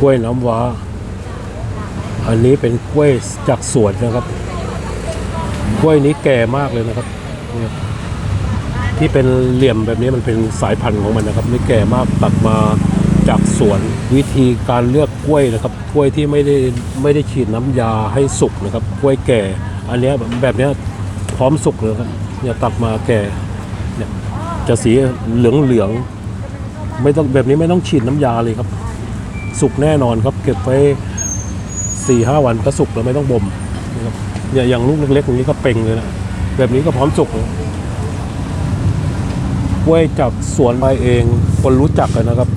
กล้วยน้ำว้า อันนี้เป็นกล้วยจากสวนนะครับ กล้วยนี้แก่มากเลยนะครับเนี่ยที่เป็นเหลี่ยมแบบนี้มันเป็นสายพันธุ์ของมันนะครับนี่แก่มากตัดมาจากสวนวิธีการเลือกกล้วยนะครับ กล้วยที่ไม่ได้ไม่ได้ฉีดน้ำยาให้สุกนะครับ กล้วยแก่ อันเนี้ยแบบนี้พร้อมสุกเลยครับเนี่ยตัดมาแก่เนี่ยจะสีเหลืองเหลืองไม่ต้องแบบนี้ไม่ต้องฉีดน้ำยาเลยครับ สุกแน่นอนครับ เก็บไว้สี่ห้าวันก็สุกแล้วไม่ต้องบ่มนะครับเนี่ยอย่างลูกเล็กๆอย่างนี้ก็เป่งเลยนะแบบนี้ก็พร้อมสุกกล้วยจากสวนไปเอง คนรู้จักกันนะครับ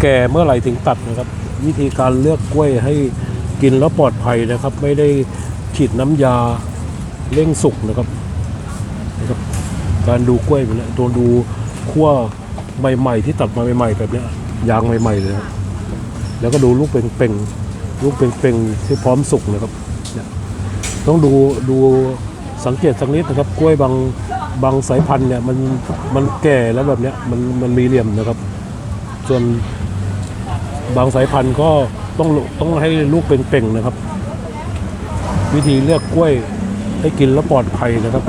แก่เมื่อไหร่ถึงตัดนะครับ วิธีการเลือกกล้วยให้กินแล้วปลอดภัยนะครับ ไม่ได้ฉีดน้ำยาเร่งสุกนะครับนะครับ การดูกล้วยแบบเนี้ยตัวดูขั้วใหม่ๆที่ตัดมาใหม่ๆแบบเนี้ ยยางใหม่ๆเลยนะแล้วก็ดูลูกเป่งๆลูกเป่งๆที่พร้อมสุกนะครับเนี่ยต้องดูดูสังเกตสักนิดนะครับกล้วยบางบางสายพันธุ์เนี่ยมันมันแก่แล้วแบบเนี้ยมันมันมีเหลี่ยมนะครับ ส่วนบางสายพันธุ์ก็ต้องต้องให้ลูกเป็นเป่งๆนะครับ วิธีเลือกกล้วยให้กินแล้วปลอดภัยนะครับ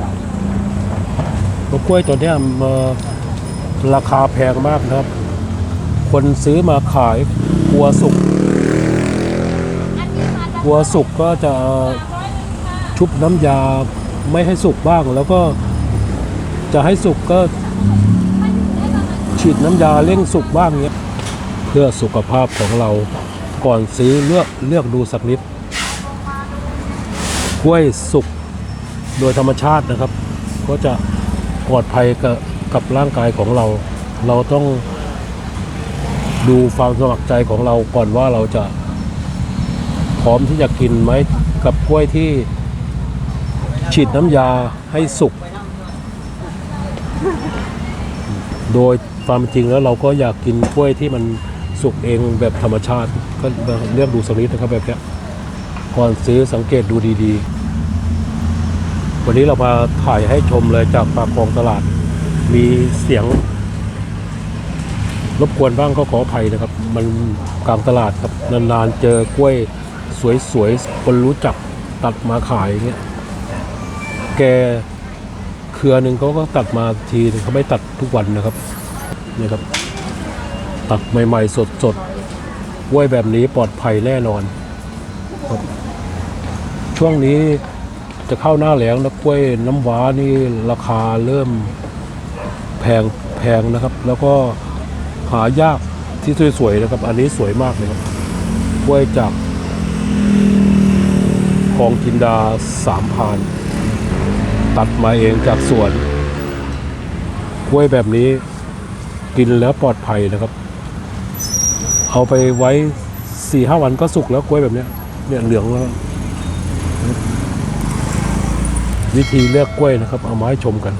เพราะกล้วยตัวเนี้ยมาราคาแพงมากนะครับ คนซื้อมาขายกลัวสุกกลัวสุกก็จะชุบน้ำยาไม่ให้สุกบ้างแล้วก็จะให้สุกก็ฉีดน้ำยาเร่งสุกบ้างเนี้ยเพื่อสุขภาพของเราก่อนซื้อเลือกเลือกดูสักนิดกล้วยสุกโดยธรรมชาตินะครับ ก็จะปลอดภัยกับกับร่างกายของเรา เราต้อง ดูความสมัครใจของเราก่อนว่าเราจะ พร้อมที่จะกินไหมกับกล้วยที่ฉีดน้ำยาให้สุก โดยความจริงแล้วเราก็อยากกินกล้วยที่มันสุกเองแบบธรรมชาติ ก็เลือกดูสักนิดนะครับแบบนี้ก่อนซื้อสังเกตดูดีๆ วันนี้เรามาถ่ายให้ชมเลยจากปากคลองตลาด มีเสียง รบกวนบ้างก็ขออภัยนะครับ มันกลางตลาดครับนานๆเจอกล้วยสวยๆ คนรู้จักตัดมาขายอย่างเงี้ย แกเครือหนึ่งเขาก็ตัดมาทีนึงเขาไม่ตัดทุกวันนะครับนี่ครับ ตัดใหม่ๆ สดๆกล้วยแบบนี้ปลอดภัยแน่นอนครับ ช่วงนี้จะเข้าหน้าแล้งแล้วกล้วยน้ำว้านี่ราคาเริ่มแพงแพงนะครับ แล้วก็ หายากที่สวยๆนะครับ อันนี้สวยมากเลยครับกล้วยจากคลองจินดาสามพาน ตัดมาเองจากสวนกล้วยแบบนี้กินแล้วปลอดภัยนะครับ เอาไปไว้สี่ห้าวันก็สุกแล้วกล้วยแบบเนี้ยเนี่ยเหลืองแล้ววิธีเลือกกล้วยนะครับ เอามาให้ชมกัน